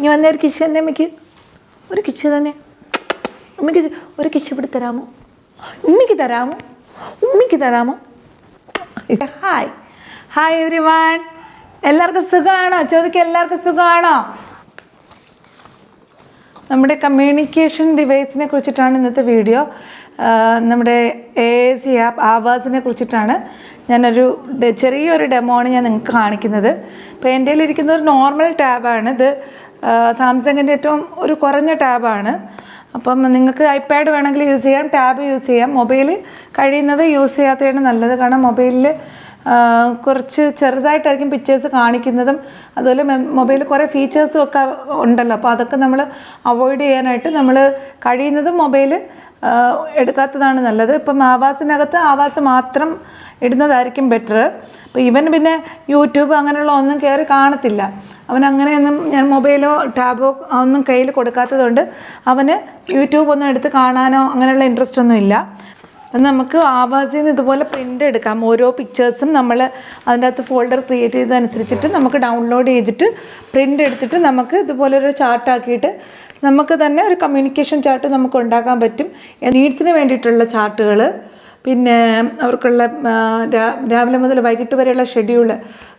ഇനി വന്ന ഒരു കിച്ച് തന്നെ അമ്മയ്ക്ക്. ഒരു കിച്ച് തന്നെ. അമ്മയ്ക്ക് ഒരു കിച്ച് ഇവിടെ തരാമോ? ഉമ്മയ്ക്ക് തരാമോ? ഉമ്മയ്ക്ക് തരാമോ? ഹായ് ഹായ് എവരി വൺ എല്ലാവർക്കും സുഖമാണോ? ചോദിക്കുക എല്ലാവർക്കും സുഖമാണോ? നമ്മുടെ കമ്മ്യൂണിക്കേഷൻ ഡിവൈസിനെ കുറിച്ചിട്ടാണ് ഇന്നത്തെ വീഡിയോ നമ്മുടെ എ സി ആപ്പ് ആവാസിനെ കുറിച്ചിട്ടാണ് ഞാനൊരു ചെറിയൊരു ഡെമോ ആണ് ഞാൻ നിങ്ങൾക്ക് കാണിക്കുന്നത്. ഇപ്പോൾ എന്റെ ഇരിക്കുന്ന ഒരു നോർമൽ ടാബാണ് ഇത് സാംസങ്ങിന്റെ ഏറ്റവും ഒരു കുറഞ്ഞ ടാബാണ്. അപ്പം നിങ്ങൾക്ക് ഐപാഡ് വേണമെങ്കിൽ യൂസ് ചെയ്യാം ടാബ് യൂസ് ചെയ്യാം. മൊബൈൽ കഴിയുന്നത് യൂസ് ചെയ്യാത്തതാണ് നല്ലത്. കാരണം മൊബൈലിൽ കുറച്ച് ചെറുതായിട്ടായിരിക്കും പിക്ചേഴ്സ് കാണിക്കുന്നതും. അതുപോലെ മൊബൈലിൽ കുറേ ഫീച്ചേഴ്സും ഒക്കെ ഉണ്ടല്ലോ. അപ്പോൾ അതൊക്കെ നമ്മൾ അവോയ്ഡ് ചെയ്യാനായിട്ട് നമ്മൾ കഴിയുന്നതും മൊബൈൽ എടുക്കാത്തതാണ് നല്ലത്. ഇപ്പം ആവാസിനകത്ത് ആവാസ് മാത്രം ഇടുന്നതായിരിക്കും ബെറ്റർ അപ്പോൾ ഇവൻ പിന്നെ യൂട്യൂബ് അങ്ങനെയുള്ള ഒന്നും കയറി കാണത്തില്ല. അവൻ അങ്ങനെയൊന്നും ഞാൻ മൊബൈലോ ടാബോ ഒന്നും കയ്യിൽ കൊടുക്കാത്തതുകൊണ്ട് അവന് യൂട്യൂബ് ഒന്നും എടുത്ത് കാണാനോ അങ്ങനെയുള്ള ഇൻട്രസ്റ്റ് ഒന്നും ഇല്ല. അപ്പം നമുക്ക് ആവാസിൽ നിന്ന് ഇതുപോലെ പ്രിന്റ് എടുക്കാം. ഓരോ പിക്ചേഴ്സും നമ്മൾ അതിന്റെ അകത്ത് ഫോൾഡർ ക്രിയേറ്റ് ചെയ്തതനുസരിച്ചിട്ട് നമുക്ക് ഡൗൺലോഡ് ചെയ്തിട്ട് പ്രിന്റ് എടുത്തിട്ട് നമുക്ക് ഇതുപോലെ ഒരു ചാർട്ടാക്കിയിട്ട് നമുക്ക് തന്നെ ഒരു കമ്മ്യൂണിക്കേഷൻ ചാർട്ട് നമുക്ക് ഉണ്ടാക്കാൻ പറ്റും. നീഡ്സിന് വേണ്ടിയിട്ടുള്ള ചാർട്ടുകൾ പിന്നെ അവർക്കുള്ള രാവിലെ മുതൽ വൈകിട്ട് വരെയുള്ള ഷെഡ്യൂൾ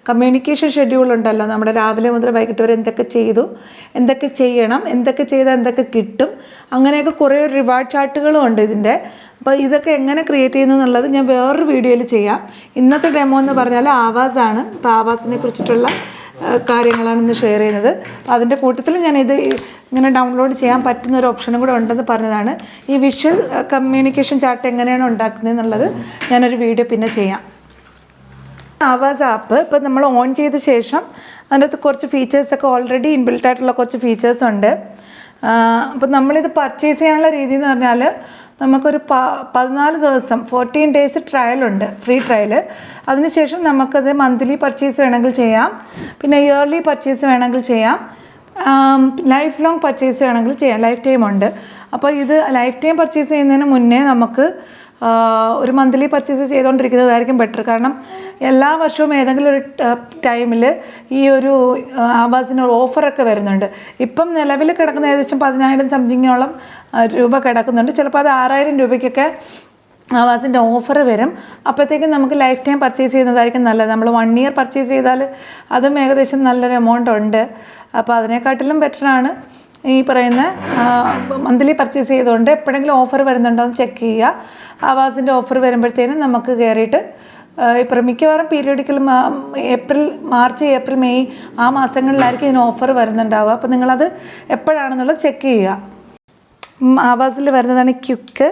കമ്മ്യൂണിക്കേഷൻ ഷെഡ്യൂൾ ഉണ്ടല്ലോ. നമ്മുടെ രാവിലെ മുതൽ വൈകിട്ട് വരെ എന്തൊക്കെ ചെയ്തു എന്തൊക്കെ ചെയ്യണം എന്തൊക്കെ ചെയ്താൽ എന്തൊക്കെ കിട്ടും അങ്ങനെയൊക്കെ കുറേ റിവാർഡ് ചാർട്ടുകളും ഉണ്ട് ഇതിന്റെ. അപ്പോൾ ഇതൊക്കെ എങ്ങനെ ക്രിയേറ്റ് ചെയ്യുന്നു എന്നുള്ളത് ഞാൻ വേറൊരു വീഡിയോയിൽ ചെയ്യാം. ഇന്നത്തെ ഡെമോ എന്ന് പറഞ്ഞാൽ ആവാസാണ്. അപ്പോൾ ആവാസിനെ കുറിച്ചിട്ടുള്ള ആ, കാര്യങ്ങളാണ് ഇന്ന് ഷെയർ ചെയ്യുന്നത്. അതിന്റെ കൂട്ടത്തിൽ ഞാനിത് ഇങ്ങനെ ഡൗൺലോഡ് ചെയ്യാൻ പറ്റുന്ന ഒരു ഓപ്ഷനും കൂടെ ഉണ്ടെന്ന് പറഞ്ഞതാണ്. ഈ വിഷ്വൽ കമ്മ്യൂണിക്കേഷൻ ചാർട്ട് എങ്ങനെയാണ് ഉണ്ടാക്കുന്നത് എന്നുള്ളത് ഞാനൊരു വീഡിയോ പിന്നെ ചെയ്യാം. ആവാസ് ആപ്പ് ഇപ്പം നമ്മൾ ഓൺ ചെയ്ത ശേഷം അതിന്റെ അകത്ത് കുറച്ച് ഫീച്ചേഴ്സൊക്കെ ഓൾറെഡി ഇൻബിൽട്ട് ആയിട്ടുള്ള കുറച്ച് ഫീച്ചേഴ്സ് ഉണ്ട്. അപ്പം നമ്മളിത് പർച്ചേസ് ചെയ്യാനുള്ള രീതി എന്ന് പറഞ്ഞാൽ നമുക്കൊരു പ പതിനാല് ദിവസം ഫോർട്ടീൻ ഡേയ്സ് ട്രയലുണ്ട് ഫ്രീ ട്രയൽ അതിനുശേഷം നമുക്കത് മന്ത്ലി പർച്ചേസ് വേണമെങ്കിൽ ചെയ്യാം. പിന്നെ ഇയർലി പർച്ചേസ് വേണമെങ്കിൽ ചെയ്യാം. ലൈഫ് ലോങ് പർച്ചേസ് വേണമെങ്കിൽ ചെയ്യാം. ലൈഫ് ടൈം ഉണ്ട്. അപ്പോൾ ഇത് ലൈഫ് ടൈം പർച്ചേസ് ചെയ്യുന്നതിന് മുന്നേ നമുക്ക് ഒരു മന്ത്ലി പർച്ചേസ് ചെയ്തുകൊണ്ടിരിക്കുന്നതായിരിക്കും ബെറ്റർ കാരണം എല്ലാ വർഷവും ഏതെങ്കിലും ഒരു ടൈമിൽ ഈ ഒരു ആവാസിന് ഓഫറൊക്കെ വരുന്നുണ്ട്. ഇപ്പം നിലവിൽ കിടക്കുന്ന ഏകദേശം പതിനായിരം സംതിങ്ങോളം രൂപ കിടക്കുന്നുണ്ട്. ചിലപ്പോൾ അത് ആറായിരം രൂപയ്ക്കൊക്കെ ആവാസിന്റെ ഓഫർ വരും. അപ്പോഴത്തേക്കും നമുക്ക് ലൈഫ് ടൈം പർച്ചേസ് ചെയ്യുന്നതായിരിക്കും നല്ലത്. നമ്മൾ വൺ ഇയർ പർച്ചേസ് ചെയ്താൽ അതും ഏകദേശം നല്ലൊരു എമൗണ്ട് ഉണ്ട്. അപ്പോൾ അതിനെക്കാട്ടിലും ബെറ്ററാണ് ഈ പറയുന്ന മന്ത്ലി പർച്ചേസ് ചെയ്തുകൊണ്ട് എപ്പോഴെങ്കിലും ഓഫർ വരുന്നുണ്ടോ എന്ന് ചെക്ക് ചെയ്യുക. ആവാസിന്റെ ഓഫർ വരുമ്പോഴത്തേനും നമുക്ക് കയറിയിട്ട് ഇപ്പം മിക്കവാറും periodical April March April May ആ മാസങ്ങളിലായിരിക്കും ഇതിന് ഓഫർ വരുന്നുണ്ടാവുക. അപ്പോൾ നിങ്ങളത് എപ്പോഴാണെന്നുള്ളത് ചെക്ക് ചെയ്യുക. ആവാസിൽ വരുന്നതാണ് quick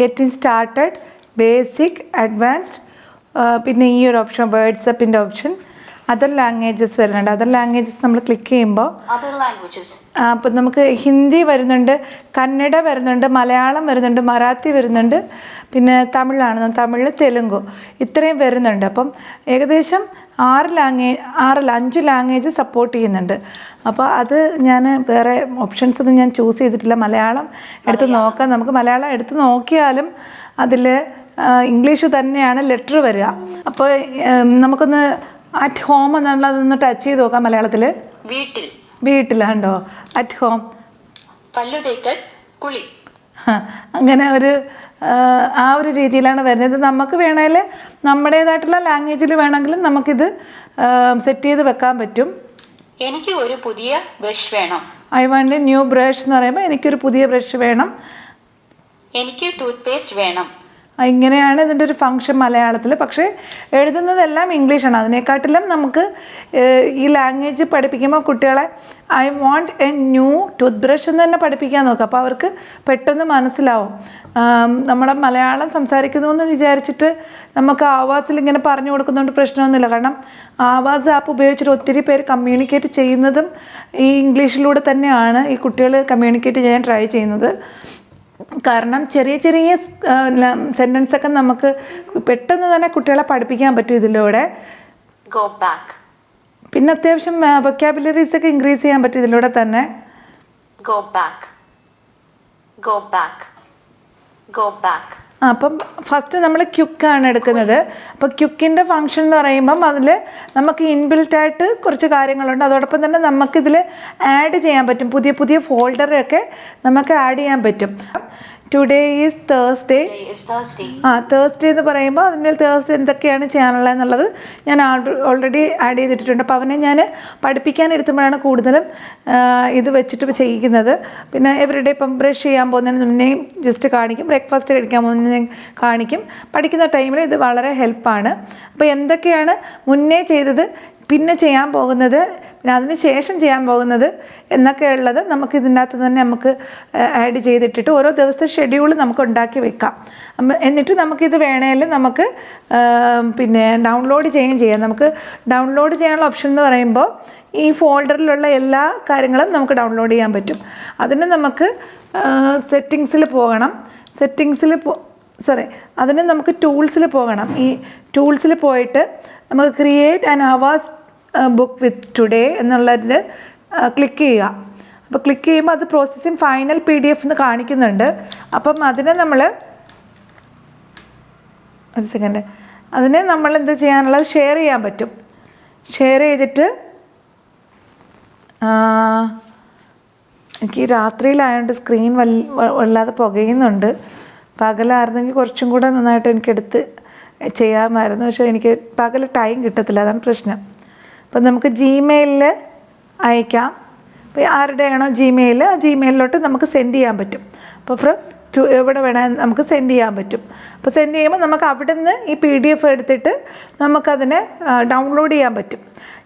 getting started basic advanced പിന്നെ ഈ ഒരു ഓപ്ഷൻ വേർഡ്സപ്പിന്റെ ഓപ്ഷൻ അതർ ലാംഗ്വേജസ് വരുന്നുണ്ട്. അതർ ലാംഗ്വേജസ് നമ്മൾ ക്ലിക്ക് ചെയ്യുമ്പോൾ Other languages. അപ്പം നമുക്ക് ഹിന്ദി വരുന്നുണ്ട് കന്നഡ വരുന്നുണ്ട് മലയാളം വരുന്നുണ്ട് മറാത്തി വരുന്നുണ്ട് പിന്നെ തമിഴാണ്. തമിഴ് തെലുങ്കു ഇത്രയും വരുന്നുണ്ട്. അപ്പം ഏകദേശം ആറ് ലാംഗ്വേജ് ആറല്ല അഞ്ച് ലാംഗ്വേജ് സപ്പോർട്ട് ചെയ്യുന്നുണ്ട്. അപ്പോൾ അത് ഞാൻ വേറെ ഓപ്ഷൻസ് ഒന്നും ഞാൻ ചൂസ് ചെയ്തിട്ടില്ല. മലയാളം എടുത്ത് നോക്കാം. നമുക്ക് മലയാളം എടുത്ത് നോക്കിയാലും അതിൽ ഇംഗ്ലീഷ് തന്നെയാണ് ലെറ്റർ വരിക. അപ്പോൾ നമുക്കൊന്ന് അറ്റ് ഹോം എന്നുള്ളതൊന്ന് ടച്ച് ചെയ്ത് നോക്കാം മലയാളത്തിൽ വീട്ടിൽ. വീട്ടിലാണ്ടോ? അറ്റ് ഹോം പല്ലു തേക്കൽ കുളി അങ്ങനെ ഒരു ആ, ഒരു രീതിയിലാണ് വരുന്നത്. നമുക്ക് വേണേൽ നമ്മുടേതായിട്ടുള്ള ലാംഗ്വേജിൽ വേണമെങ്കിലും നമുക്കിത് സെറ്റ് ചെയ്ത് വെക്കാൻ പറ്റും. എനിക്ക് ഒരു പുതിയ ബ്രഷ് വേണം. ഐ വാണ്ട് ന്യൂ ബ്രഷ് എന്ന് പറയുമ്പോൾ എനിക്കൊരു പുതിയ ബ്രഷ് വേണം. എനിക്ക് ടൂത്ത് പേസ്റ്റ് വേണം. ഇങ്ങനെയാണ് ഇതിന്റെ ഒരു ഫങ്ഷൻ മലയാളത്തിൽ. പക്ഷേ എഴുതുന്നതെല്ലാം ഇംഗ്ലീഷാണ്. അതിനെക്കാട്ടിലും നമുക്ക് ഈ ലാംഗ്വേജ് പഠിപ്പിക്കുമ്പോൾ കുട്ടികളെ I want a new tooth brush എന്ന് തന്നെ പഠിപ്പിക്കാൻ നോക്കുക. അപ്പോൾ അവർക്ക് പെട്ടെന്ന് മനസ്സിലാവും. നമ്മുടെ മലയാളം സംസാരിക്കുന്നു എന്ന് വിചാരിച്ചിട്ട് നമുക്ക് ആവാസിൽ ഇങ്ങനെ പറഞ്ഞു കൊടുക്കുന്നതുകൊണ്ട് പ്രശ്നമൊന്നുമില്ല. കാരണം ആവാസ് ആപ്പ് ഉപയോഗിച്ചിട്ട് ഒത്തിരി പേര് കമ്മ്യൂണിക്കേറ്റ് ചെയ്യുന്നതും ഈ ഇംഗ്ലീഷിലൂടെ തന്നെയാണ് ഈ കുട്ടികൾ കമ്മ്യൂണിക്കേറ്റ് ചെയ്യാൻ ട്രൈ ചെയ്യുന്നത്. കാരണം ചെറിയ ചെറിയ സെന്റൻസ് ഒക്കെ നമുക്ക് പെട്ടെന്ന് തന്നെ കുട്ടികളെ പഠിപ്പിക്കാൻ പറ്റും ഇതിലൂടെ. ഗോ ബാക്ക് പിന്നെ അത്യാവശ്യം വൊക്കാബുലറീസ് ഒക്കെ ഇൻക്രീസ് ചെയ്യാൻ പറ്റും ഇതിലൂടെ തന്നെ. Go back go back go back അപ്പം ഫസ്റ്റ് നമ്മൾ ക്യുക്കാണ് എടുക്കുന്നത്. അപ്പോൾ ക്യുക്കിന്റെ ഫങ്ഷൻ എന്ന് പറയുമ്പം അതിൽ നമുക്ക് ഇൻബിൽറ്റായിട്ട് കുറച്ച് കാര്യങ്ങളുണ്ട്. അതോടൊപ്പം തന്നെ നമുക്കിതിൽ ആഡ് ചെയ്യാൻ പറ്റും. പുതിയ പുതിയ ഫോൾഡറൊക്കെ നമുക്ക് ആഡ് ചെയ്യാൻ പറ്റും. Today is Thursday. ആ തേഴ്സ്ഡേ എന്ന് പറയുമ്പോൾ അതിന്റെ തേഴ്സ്ഡേ എന്തൊക്കെയാണ് ചെയ്യാനുള്ളത് എന്നുള്ളത് ഞാൻ ഓൾറെഡി ആഡ് ചെയ്തിട്ടുണ്ട് അപ്പോൾ അവനെ ഞാൻ പഠിപ്പിക്കാൻ ഇരുത്തുമ്പോഴാണ് കൂടുതലും ഇത് വെച്ചിട്ട് ചെയ്യിക്കുന്നത്. പിന്നെ എവരിഡേ ഇപ്പം ബ്രഷ് ചെയ്യാൻ പോകുന്നതിന് മുന്നേയും ജസ്റ്റ് കാണിക്കും. ബ്രേക്ക്ഫാസ്റ്റ് കഴിക്കാൻ പോകുന്നതിന് കാണിക്കും. പഠിക്കുന്ന ടൈമിൽ ഇത് വളരെ ഹെൽപ്പാണ് അപ്പോൾ എന്തൊക്കെയാണ് മുന്നേ ചെയ്തത് പിന്നെ ചെയ്യാൻ പോകുന്നത് പിന്നെ അതിന് ശേഷം ചെയ്യാൻ പോകുന്നത് എന്നൊക്കെ ഉള്ളത് നമുക്ക് ഇതിനകത്ത് തന്നെ നമുക്ക് ആഡ് ചെയ്തിട്ടിട്ട് ഓരോ ദിവസത്തെ ഷെഡ്യൂൾ നമുക്ക് ഉണ്ടാക്കി വെക്കാം. എന്നിട്ട് നമുക്കിത് വേണേൽ നമുക്ക് പിന്നെ ഡൗൺലോഡ് ചെയ്യുകയും ചെയ്യാം. നമുക്ക് ഡൗൺലോഡ് ചെയ്യാനുള്ള ഓപ്ഷൻ എന്ന് പറയുമ്പോൾ ഈ ഫോൾഡറിലുള്ള എല്ലാ കാര്യങ്ങളും നമുക്ക് ഡൗൺലോഡ് ചെയ്യാൻ പറ്റും. അതിന് നമുക്ക് സെറ്റിങ്സിൽ പോകണം. സെറ്റിങ്സിൽ പോ സോറി അതിന് നമുക്ക് ടൂൾസിൽ പോകണം. ഈ ടൂൾസിൽ പോയിട്ട് നമുക്ക് create and Avaz book with today എന്നുള്ളതിൽ ക്ലിക്ക് ചെയ്യുക. അപ്പോൾ ക്ലിക്ക് ചെയ്യുമ്പോൾ അത് processing final P D F എന്ന് കാണിക്കുന്നുണ്ട്. അപ്പം അതിനെ നമ്മൾ ഒരു സെക്കൻഡ് അതിനെ നമ്മൾ എന്ത് ചെയ്യാനുള്ളത് ഷെയർ ചെയ്യാൻ പറ്റും. ഷെയർ ചെയ്തിട്ട് എനിക്ക് രാത്രിയിലായതുകൊണ്ട് സ്ക്രീൻ വല്ല വല്ലാതെ പുകയുന്നുണ്ട്. പകലായിരുന്നെങ്കിൽ കുറച്ചും കൂടെ നന്നായിട്ട് എനിക്കെടുത്ത് ചെയ്യാമായിരുന്നു. പക്ഷേ എനിക്ക് പകൽ ടൈം കിട്ടത്തില്ല. അതാണ് പ്രശ്നം. അപ്പം നമുക്ക് ജിമെയിലിൽ അയക്കാം. അപ്പോൾ ആരുടെയാണോ ജിമെയിൽ ആ ജിമെയിലിലോട്ട് നമുക്ക് സെൻഡ് ചെയ്യാൻ പറ്റും. അപ്പോൾ ഫ്രം ടു എവിടെ വേണേൽ നമുക്ക് സെൻഡ് ചെയ്യാൻ പറ്റും. അപ്പോൾ സെൻഡ് ചെയ്യുമ്പോൾ നമുക്ക് അവിടെ നിന്ന് ഈ പി ഡി എഫ് എടുത്തിട്ട് നമുക്കതിനെ ഡൗൺലോഡ് ചെയ്യാൻ പറ്റും.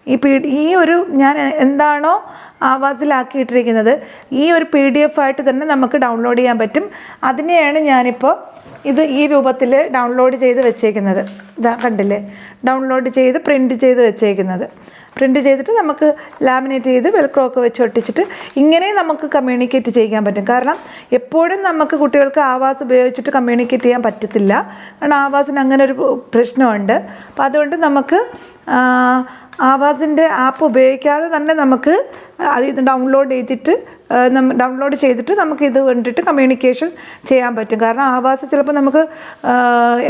ഈ പി ഈ ഒരു ഞാൻ എന്താണോ ആവാസിലാക്കിയിട്ടിരിക്കുന്നത് ഈ ഒരു പി ഡി എഫ് ആയിട്ട് തന്നെ നമുക്ക് ഡൗൺലോഡ് ചെയ്യാൻ പറ്റും. അതിനെയാണ് ഞാനിപ്പോൾ ഇത് ഈ രൂപത്തിൽ ഡൗൺലോഡ് ചെയ്ത് വെച്ചേക്കുന്നത്. ഇതാ കണ്ടില്ലേ? ഡൗൺലോഡ് ചെയ്ത് പ്രിന്റ് ചെയ്ത് വെച്ചേക്കുന്നത്. പ്രിന്റ് ചെയ്തിട്ട് നമുക്ക് ലാമിനേറ്റ് ചെയ്ത് വെൽക്രോ ഒക്കെ വെച്ച് ഒട്ടിച്ചിട്ട് ഇങ്ങനെ നമുക്ക് കമ്മ്യൂണിക്കേറ്റ് ചെയ്യാൻ പറ്റും. കാരണം എപ്പോഴും നമുക്ക് കുട്ടികൾക്ക് ആവാസ് ഉപയോഗിച്ചിട്ട് കമ്മ്യൂണിക്കേറ്റ് ചെയ്യാൻ പറ്റത്തില്ല. കാരണം ആവാസിന് അങ്ങനെ ഒരു പ്രശ്നമുണ്ട്. അപ്പോൾ അതുകൊണ്ട് നമുക്ക് ആവാസിന്റെ ആപ്പ് ഉപയോഗിക്കാതെ തന്നെ നമുക്ക് അത് ഡൗൺലോഡ് ചെയ്തിട്ട് ഡൗൺലോഡ് ചെയ്തിട്ട് നമുക്ക് ഇത് കണ്ടിട്ട് കമ്മ്യൂണിക്കേഷൻ ചെയ്യാൻ പറ്റും. കാരണം ആവാസ് ചിലപ്പോൾ നമുക്ക്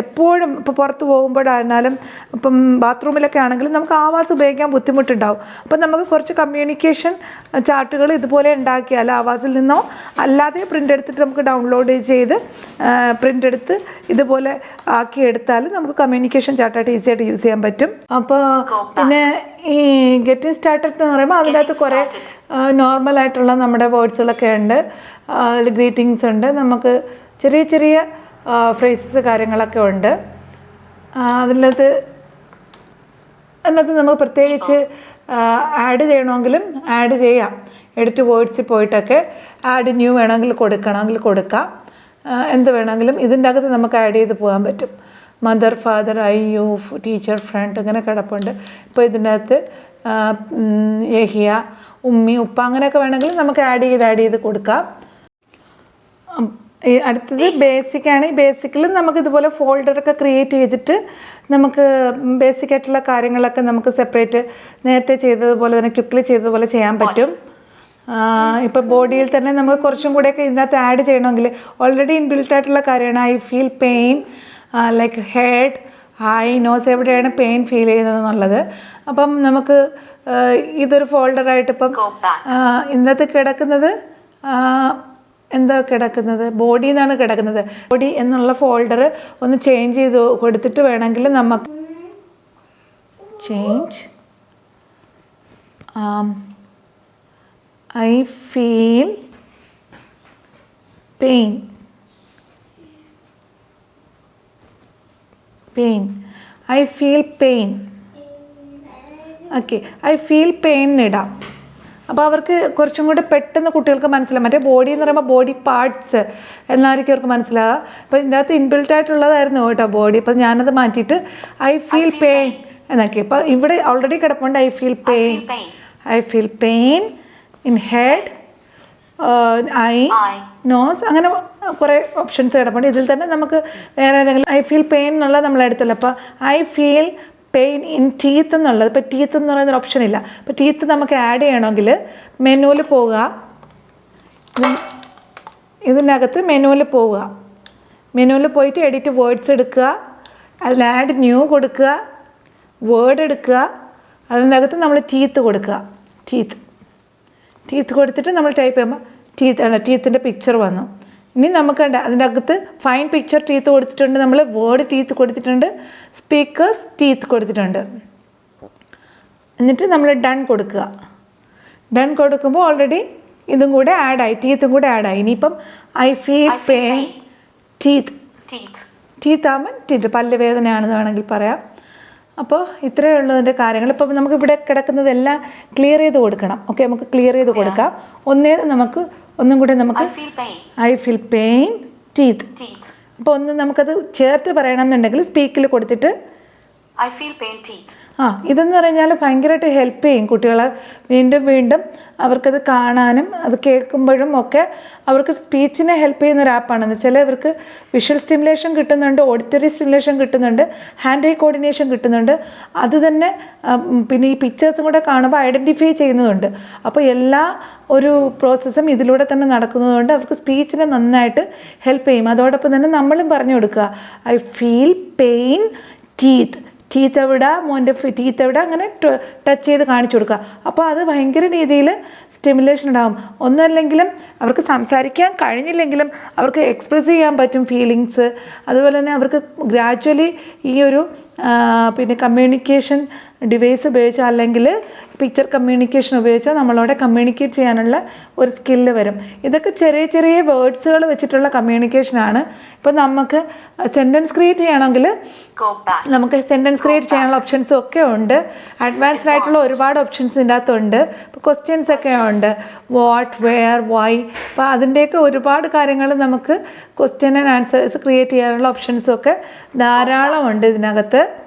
എപ്പോഴും ഇപ്പോൾ പുറത്ത് പോകുമ്പോഴായിരുന്നാലും ഇപ്പം ബാത്റൂമിലൊക്കെ ആണെങ്കിലും നമുക്ക് ആവാസ് ഉപയോഗിക്കാൻ ബുദ്ധിമുട്ടുണ്ടാവും. അപ്പം നമുക്ക് കുറച്ച് കമ്മ്യൂണിക്കേഷൻ ചാർട്ടുകൾ ഇതുപോലെ ഉണ്ടാക്കിയാൽ ആവാസിൽ നിന്നോ അല്ലാതെ പ്രിന്റ് എടുത്തിട്ട് നമുക്ക് ഡൗൺലോഡ് ചെയ്ത് പ്രിന്റ് എടുത്ത് ഇതുപോലെ ആക്കി എടുത്താൽ നമുക്ക് കമ്മ്യൂണിക്കേഷൻ ചാർട്ടായിട്ട് ഈസിയായിട്ട് യൂസ് ചെയ്യാൻ പറ്റും. അപ്പോൾ പിന്നെ ഈ ഗെറ്റിംഗ് സ്റ്റാർട്ടഡ് എന്ന് പറയുമ്പോൾ അതിന്റെ അകത്ത് കുറേ നോർമൽ ആയിട്ടുള്ള നമ്മുടെ വേർഡ്സുകളൊക്കെ ഉണ്ട്. അതിൽ ഗ്രീറ്റിങ്സ് ഉണ്ട്. നമുക്ക് ചെറിയ ചെറിയ ഫ്രേസസ് കാര്യങ്ങളൊക്കെ ഉണ്ട്. അതിനകത്ത് അതിനകത്ത് നമുക്ക് പ്രത്യേകിച്ച് ആഡ് ചെയ്യണമെങ്കിലും ആഡ് ചെയ്യാം. എഡിറ്റ് വേർഡ്സിൽ പോയിട്ടൊക്കെ ആഡ് ന്യൂ വേണമെങ്കിൽ കൊടുക്കണമെങ്കിൽ കൊടുക്കാം. എന്ത് വേണമെങ്കിലും ഇതിന്റെ അകത്ത് നമുക്ക് ആഡ് ചെയ്ത് പോകാൻ പറ്റും. Mother father I you teacher friend അങ്ങനെ കിടപ്പുണ്ട്. ഇപ്പോൾ ഉം, യഹിയ ഉമ്മി ഉപ്പ അങ്ങനെയൊക്കെ വേണമെങ്കിൽ നമുക്ക് ആഡ് ചെയ്ത് ആഡ് ചെയ്ത് കൊടുക്കാം. അടുത്തത് ബേസിക് ആണ്. ഈ ബേസിക്കിൽ നമുക്ക് ഇതുപോലെ ഫോൾഡറൊക്കെ ക്രിയേറ്റ് ചെയ്തിട്ട് നമുക്ക് ബേസിക് ആയിട്ടുള്ള കാര്യങ്ങളൊക്കെ നമുക്ക് സെപ്പറേറ്റ് നേരത്തെ ചെയ്തതുപോലെ തന്നെ ക്വിക്കിൽ ചെയ്തതുപോലെ ചെയ്യാൻ പറ്റും. ഇപ്പോൾ ബോഡിയിൽ തന്നെ നമുക്ക് കുറച്ചും കൂടെയൊക്കെ ഇതിനകത്ത് ആഡ് ചെയ്യണമെങ്കിൽ ഓൾറെഡി ഇൻബിൽറ്റ് ആയിട്ടുള്ള കാര്യമാണ്. I feel pain like head eye nose എവിടെയാണ് പെയിൻ ഫീൽ ചെയ്യുന്നത് എന്നുള്ളത്. അപ്പം നമുക്ക് ഇതൊരു ഫോൾഡറായിട്ട് ഇപ്പം ഇന്നത്തെ കിടക്കുന്നത് എന്താ കിടക്കുന്നത്? ബോഡി എന്നാണ് കിടക്കുന്നത്. ബോഡി എന്നുള്ള ഫോൾഡർ ഒന്ന് ചേഞ്ച് ചെയ്ത് കൊടുത്തിട്ട് വേണമെങ്കിൽ നമുക്ക് change I feel pain pain I feel pain okay I feel pain ഇടാം. അപ്പോൾ അവർക്ക് കുറച്ചും കൂടെ പെട്ടെന്ന് കുട്ടികൾക്ക് മനസ്സിലാവും. മറ്റേ ബോഡി എന്ന് പറയുമ്പോൾ ബോഡി പാർട്സ് എന്നായിരിക്കും അവർക്ക് മനസ്സിലാവുക. അപ്പോൾ ഇതിന്റെ അകത്ത് ഇൻബിൽറ്റ് ആയിട്ടുള്ളതായിരുന്നു കേട്ടോ ബോഡി അപ്പോൾ ഞാനത് മാറ്റിയിട്ട് ഐ ഫീൽ പെയിൻ എന്നൊക്കെ. ഇപ്പോൾ ഇവിടെ ഓൾറെഡി കിടപ്പുണ്ട്. I feel pain feel pain. I feel pain in head eye. Nose അങ്ങനെ കുറേ ഓപ്ഷൻസ് കിടപ്പുണ്ട്. ഇതിൽ തന്നെ നമുക്ക് വേറെ ഏതെങ്കിലും ഐ ഫീൽ പെയിൻ എന്നുള്ളത് നമ്മൾ എടുത്തല്ലോ അപ്പോൾ I feel pain in teeth എന്നുള്ളത്. ഇപ്പോൾ ടീത്ത് എന്ന് പറയുന്നൊരു ഓപ്ഷൻ ഇല്ല. അപ്പോൾ ടീത്ത് നമുക്ക് ആഡ് ചെയ്യണമെങ്കിൽ മെനുവിൽ പോവുക. ഇതിനകത്ത് മെനുവിൽ പോവുക. മെനുവിൽ പോയിട്ട് എഡിറ്റ് വേർഡ്സ് എടുക്കുക. അതിൽ ആഡ് ന്യൂ കൊടുക്കുക. വേർഡ് എടുക്കുക. അതിനകത്ത് നമ്മൾ ടീത്ത് കൊടുക്കുക. ടീത്ത് ടീത്ത് കൊടുത്തിട്ട് നമ്മൾ ടൈപ്പ് ചെയ്യുമ്പോൾ ടീത്ത് ടീത്തിന്റെ പിക്ചർ വന്നു. ഇനി നമുക്ക് അതിന്റെ അകത്ത് ഫൈൻ പിക്ചർ ടീത്ത് കൊടുത്തിട്ടുണ്ട്. നമ്മൾ വേർഡ് ടീത്ത് കൊടുത്തിട്ടുണ്ട്. സ്പീക്കേഴ്സ് ടീത്ത് കൊടുത്തിട്ടുണ്ട്. എന്നിട്ട് നമ്മൾ ഡൺ കൊടുക്കുക. ഡൺ കൊടുക്കുമ്പോൾ ഓൾറെഡി ഇതും കൂടെ ആഡായി ടീത്തും കൂടെ ആഡായി ഇനിയിപ്പം I feel pain. Teeth teeth ആകുമ്പോൾ ടീത്ത് പല്ല് വേദനയാണെന്ന് വേണമെങ്കിൽ പറയാം. അപ്പോൾ ഇത്രയേ ഉള്ളതിന്റെ കാര്യങ്ങൾ. ഇപ്പം നമുക്ക് ഇവിടെ കിടക്കുന്നതെല്ലാം ക്ലിയർ ചെയ്ത് കൊടുക്കണം. ഓക്കെ നമുക്ക് ക്ലിയർ ചെയ്ത് കൊടുക്കാം. ഒന്നേ നമുക്ക് ഒന്നും കൂടെ നമുക്ക്. I feel pain teeth. അപ്പോൾ ഒന്ന് നമുക്കത് ചേർത്ത് പറയണം എന്നുണ്ടെങ്കിൽ സ്പീക്കിൽ കൊടുത്തിട്ട് ഐ ഫീൽ പെയിൻ ടീത്ത് ആ ഇതെന്ന് പറഞ്ഞാൽ ഭയങ്കരമായിട്ട് ഹെൽപ്പ് ചെയ്യും കുട്ടികളെ വീണ്ടും വീണ്ടും അവർക്കത് കാണാനും അത് കേൾക്കുമ്പോഴും ഒക്കെ അവർക്ക് സ്പീച്ചിനെ ഹെൽപ്പ് ചെയ്യുന്ന ഒരു ആപ്പാണെന്ന് വെച്ചാൽ ചിലവർക്ക് വിഷ്വൽ സ്റ്റിമുലേഷൻ കിട്ടുന്നുണ്ട് ഓഡിറ്ററി സ്റ്റിമുലേഷൻ കിട്ടുന്നുണ്ട് ഹാൻഡ് ഐ കോർഡിനേഷൻ കിട്ടുന്നുണ്ട്. അത് തന്നെ പിന്നെ ഈ പിക്ചേഴ്സും കൂടെ കാണുമ്പോൾ ഐഡന്റിഫൈ ചെയ്യുന്നതുണ്ട്. അപ്പോൾ എല്ലാ ഒരു പ്രോസസ്സും ഇതിലൂടെ തന്നെ നടക്കുന്നതുകൊണ്ട് അവർക്ക് സ്പീച്ചിനെ നന്നായിട്ട് ഹെൽപ്പ് ചെയ്യും. അതോടൊപ്പം തന്നെ നമ്മളും പറഞ്ഞു കൊടുക്കുക I feel pain teeth teeth എവിടെ മോന്റെ ടീത്ത് എവിടെ അങ്ങനെ ടച്ച് ചെയ്ത് കാണിച്ചു കൊടുക്കുക. അപ്പോൾ അത് ഭയങ്കര രീതിയിൽ സ്റ്റിമുലേഷൻ ഉണ്ടാകും ഒന്നല്ലെങ്കിലും അവർക്ക് സംസാരിക്കാൻ കഴിഞ്ഞില്ലെങ്കിലും അവർക്ക് എക്സ്പ്രസ് ചെയ്യാൻ പറ്റും ഫീലിങ്സ് അതുപോലെ തന്നെ അവർക്ക് ഗ്രാജ്വലി ഈ ഒരു പിന്നെ കമ്മ്യൂണിക്കേഷൻ ഡിവൈസ് ഉപയോഗിച്ചാൽ അല്ലെങ്കിൽ പിക്ചർ കമ്മ്യൂണിക്കേഷൻ ഉപയോഗിച്ചാൽ നമ്മളോട് കമ്മ്യൂണിക്കേറ്റ് ചെയ്യാനുള്ള ഒരു സ്കില്ല് വരും. ഇതൊക്കെ ചെറിയ ചെറിയ വേർഡ്സുകൾ വെച്ചിട്ടുള്ള കമ്മ്യൂണിക്കേഷനാണ് ഇപ്പോൾ നമുക്ക് സെന്റൻസ് ക്രിയേറ്റ് ചെയ്യണമെങ്കിൽ നമുക്ക് സെന്റൻസ് ക്രിയേറ്റ് ചെയ്യാനുള്ള ഓപ്ഷൻസും ഒക്കെ ഉണ്ട്. അഡ്വാൻസ്ഡ് ആയിട്ടുള്ള ഒരുപാട് ഓപ്ഷൻസ് ഇതിന്റെ അകത്തുണ്ട് ഇപ്പോൾ ക്വസ്റ്റ്യൻസ് ഒക്കെ ഉണ്ട്. വാട്ട് വെയർ വൈ അപ്പോൾ അതിന്റെയൊക്കെ ഒരുപാട് കാര്യങ്ങൾ നമുക്ക് ക്വസ്റ്റ്യൻ ആൻഡ് ആൻസേഴ്സ് ക്രിയേറ്റ് ചെയ്യാനുള്ള ഓപ്ഷൻസും ഒക്കെ ധാരാളം ഉണ്ട് ഇതിനകത്ത്.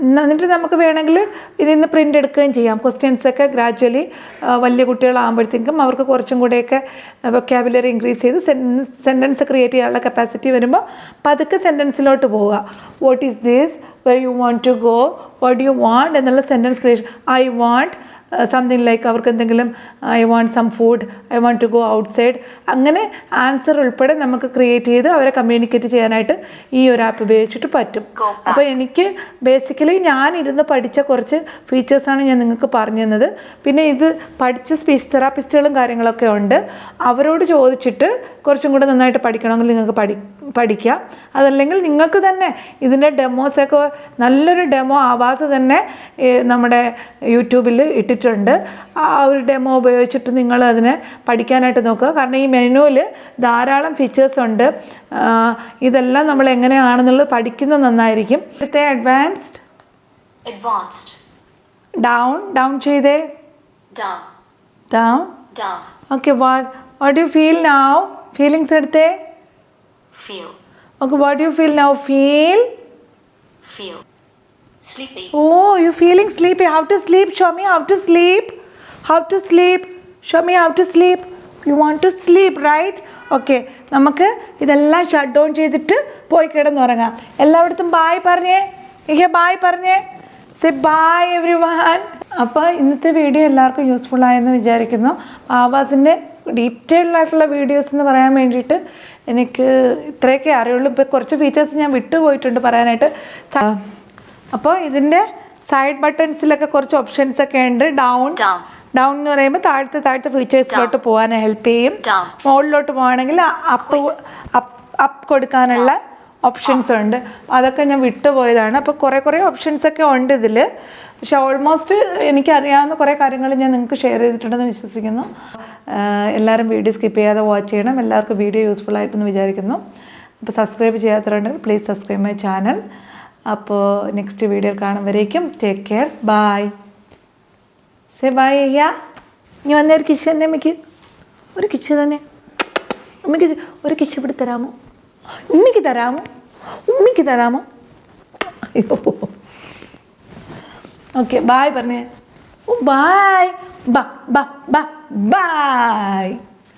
എന്നിട്ട് നമുക്ക് വേണമെങ്കിൽ ഇതിൽ നിന്ന് പ്രിന്റ് എടുക്കുകയും ചെയ്യാം. ക്വസ്റ്റ്യൻസൊക്കെ ഗ്രാജ്വലി വലിയ കുട്ടികളാകുമ്പോഴത്തേക്കും അവർക്ക് കുറച്ചും കൂടെയൊക്കെ വൊക്കാബുലറി ഇൻക്രീസ് ചെയ്ത് സെന്റൻസ് ക്രിയേറ്റ് ചെയ്യാനുള്ള കപ്പാസിറ്റി വരുമ്പോൾ പതുക്കെ സെന്റൻസിലോട്ട് പോവുക. What is this where you want to go what you want എന്നുള്ള sentence creation I want something like അവർക്ക് എന്തെങ്കിലും I want some food I want to go outside അങ്ങനെ ആൻസർ ഉൾപ്പെടെ നമുക്ക് ക്രിയേറ്റ് ചെയ്ത് അവരെ കമ്മ്യൂണിക്കേറ്റ് ചെയ്യാനായിട്ട് ഈ ഒരു ആപ്പ് ഉപയോഗിച്ചിട്ട് പറ്റും. അപ്പോൾ എനിക്ക് ബേസിക്കലി ഞാൻ ഇരുന്ന് പഠിച്ച കുറച്ച് ഫീച്ചേഴ്സാണ് ഞാൻ നിങ്ങൾക്ക് പറഞ്ഞു തന്നത്. പിന്നെ ഇത് പഠിച്ച സ്പീച്ച് തെറാപ്പിസ്റ്റുകളും കാര്യങ്ങളൊക്കെ ഉണ്ട്. അവരോട് ചോദിച്ചിട്ട് കുറച്ചും കൂടെ നന്നായിട്ട് പഠിക്കണമെങ്കിൽ നിങ്ങൾക്ക് പഠി പഠിക്കാം അതല്ലെങ്കിൽ നിങ്ങൾക്ക് തന്നെ ഇതിന്റെ ഡെമോസൊക്കെ നല്ലൊരു ഡെമോ ആവാസ് തന്നെ നമ്മുടെ യൂട്യൂബിൽ ഇട്ടിട്ടുണ്ട്. ആ ഒരു ഡെമോ ഉപയോഗിച്ചിട്ട് നിങ്ങൾ അതിനെ പഠിക്കാനായിട്ട് നോക്കുക. കാരണം ഈ മെനുവിൽ ധാരാളം ഫീച്ചേഴ്സ് ഉണ്ട്. ഇതെല്ലാം നമ്മൾ എങ്ങനെയാണെന്നുള്ളത് പഠിക്കുന്നത് നന്നായിരിക്കും. ഇവിടുത്തെ അഡ്വാൻസ്ഡ് അഡ്വാൻസ്ഡ് ഡൗൺ ഡൗൺ ചെയ്തേ. Down Down. Okay what what you feel now feelings എടുത്തേ? Feel. Okay, what do you feel now? Feel. Sleepy. Oh, you feeling sleepy? How to sleep? Show me how to sleep. How to sleep? Show me how to sleep. You want to sleep right okay നമുക്ക് ഇതെല്ലാം shut down ചെയ്തിട്ട് പോയി കിടന്നുറങ്ങാം എല്ലായിടത്തും bye പറഞ്ഞേ ഇഹ bye പറഞ്ഞേ സെ bye every one അപ്പോൾ ഇന്നത്തെ വീഡിയോ എല്ലാവർക്കും യൂസ്ഫുൾ ആയെന്ന് വിചാരിക്കുന്നു ആവാസിന്റെ ഡീറ്റെയിൽഡ് ആയിട്ടുള്ള വീഡിയോസ് എന്ന് പറയാൻ വേണ്ടിയിട്ട് എനിക്ക് ഇത്രയൊക്കെ അറിയുള്ളൂ. ഇപ്പോൾ കുറച്ച് ഫീച്ചേഴ്സ് ഞാൻ വിട്ടുപോയിട്ടുണ്ട് പറയാനായിട്ട്. അപ്പോൾ ഇതിന്റെ സൈഡ് ബട്ടൺസിലൊക്കെ കുറച്ച് ഓപ്ഷൻസ് ഒക്കെ ഉണ്ട്. ഡൗൺ ഡൗൺ എന്ന് പറയുമ്പോൾ താഴത്തെ താഴത്തെ ഫീച്ചേഴ്സിലോട്ട് പോകാൻ ഹെൽപ്പ് ചെയ്യും. മുകളിലോട്ട് പോകുകയാണെങ്കിൽ അപ്പ് അപ്പ് കൊടുക്കാനുള്ള ഓപ്ഷൻസ് ഉണ്ട്. അതൊക്കെ ഞാൻ വിട്ടുപോയതാണ് അപ്പോൾ കുറേ കുറേ ഓപ്ഷൻസ് ഒക്കെ ഉണ്ട് ഇതിൽ പക്ഷെ ഓൾമോസ്റ്റ് എനിക്കറിയാവുന്ന കുറേ കാര്യങ്ങൾ ഞാൻ നിങ്ങൾക്ക് ഷെയർ ചെയ്തിട്ടുണ്ടെന്ന് വിശ്വസിക്കുന്നു. എല്ലാവരും വീഡിയോ സ്കിപ്പ് ചെയ്യാതെ വാച്ച് ചെയ്യണം. എല്ലാവർക്കും വീഡിയോ യൂസ്ഫുൾ ആയിട്ടെന്ന് വിചാരിക്കുന്നു. അപ്പോൾ സബ്സ്ക്രൈബ് ചെയ്യാത്തവരുണ്ടെങ്കിൽ പ്ലീസ് സബ്സ്ക്രൈബ് മൈ ചാനൽ അപ്പോൾ next video കാണുമ്പോഴേക്കും take care bye say bye അയ്യാ ഇനി വന്ന ഒരു കിച്ചൻ തന്നെ അമ്മയ്ക്ക്. ഒരു കിച്ചൻ തന്നെ. അമ്മയ്ക്ക് ഒരു കിച്ചൻ ഇവിടെ തരാമോ? ഉമ്മയ്ക്ക് തരാമോ? ഉമ്മിക്ക് തരാമോ? അയ്യോ. ഓക്കെ ബായ് പറഞ്ഞേ. ബായ് ബ ബ ബ ബായ്